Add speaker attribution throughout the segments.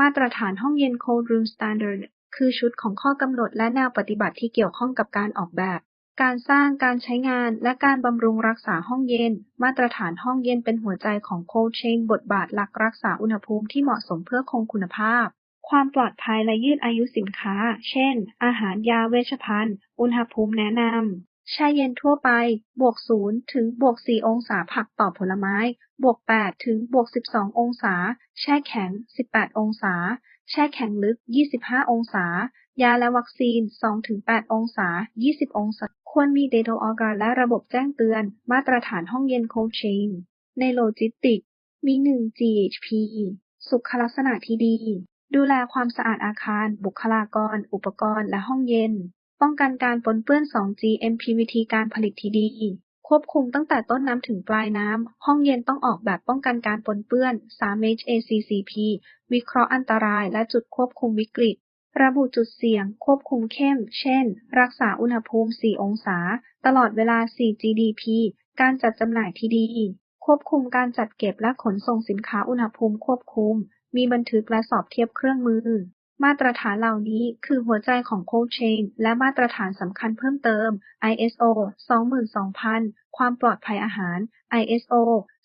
Speaker 1: มาตรฐานห้องเย็น Cold Room Standard คือชุดของข้อกำหนดและแนวปฏิบัติที่เกี่ยวข้องกับการออกแบบ การสร้าง การใช้งาน และการบำรุงรักษาห้องเย็น มาตรฐานห้องเย็นเป็นหัวใจของ Cold Chain บทบาทหลักรักษาอุณหภูมิที่เหมาะสมเพื่อคงคุณภาพ ความปลอดภัยและยืดอายุสินค้า เช่น อาหารยาเวชภัณฑ์ อุณหภูมิแนะนำ แช่เย็นทั่วไป บวก0ถึงบวก4องศาผักต่อผลไม้ บวก8ถึงบวก12 องศา แช่แข็ง 18 องศา แช่แข็งลึก 25 องศา ยาและวัคซีน 2-8 องศา 20 องศา ควรมี Data Organ และระบบแจ้งเตือน มาตรฐานห้องเย็น Cold Chain ในโลจิสติก มี1 GHP สุขลักษณะที่ดี ดูแลความสะอาดอาคาร บุคลากร อุปกรณ์ และห้องเย็น ป้องกันการปนเปื้อน 2 GMP วิธีการผลิตที่ดี ควบคุมตั้งแต่ต้นน้ำถึงปลายน้ำ ห้องเย็นต้องออกแบบป้องกันการปนเปื้อน 3 HACCP วิเคราะห์อันตรายและจุดควบคุมวิกฤต ระบุจุดเสี่ยง ควบคุมเข้ม เช่น รักษาอุณหภูมิ 4 องศา ตลอดเวลา 4 GDP การจัดจำหน่ายที่ดี ควบคุมการจัดเก็บและขนส่งสินค้าอุณหภูมิควบคุม มีบันทึกและสอบเทียบเครื่องมือ มาตรฐานเหล่านี้คือหัวใจของ Cold Chain และมาตรฐานสำคัญเพิ่มเติม ISO 22000 ความปลอดภัยอาหาร ISO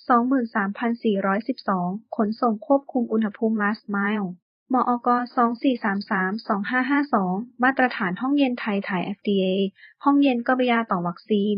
Speaker 1: 23412 ขนส่งควบคุมอุณหภูมิ Last Mile มอก 2433-2552 มาตรฐานห้องเย็นไทยถ่าย FDA ห้องเย็นก็บยาต่อวัคซีน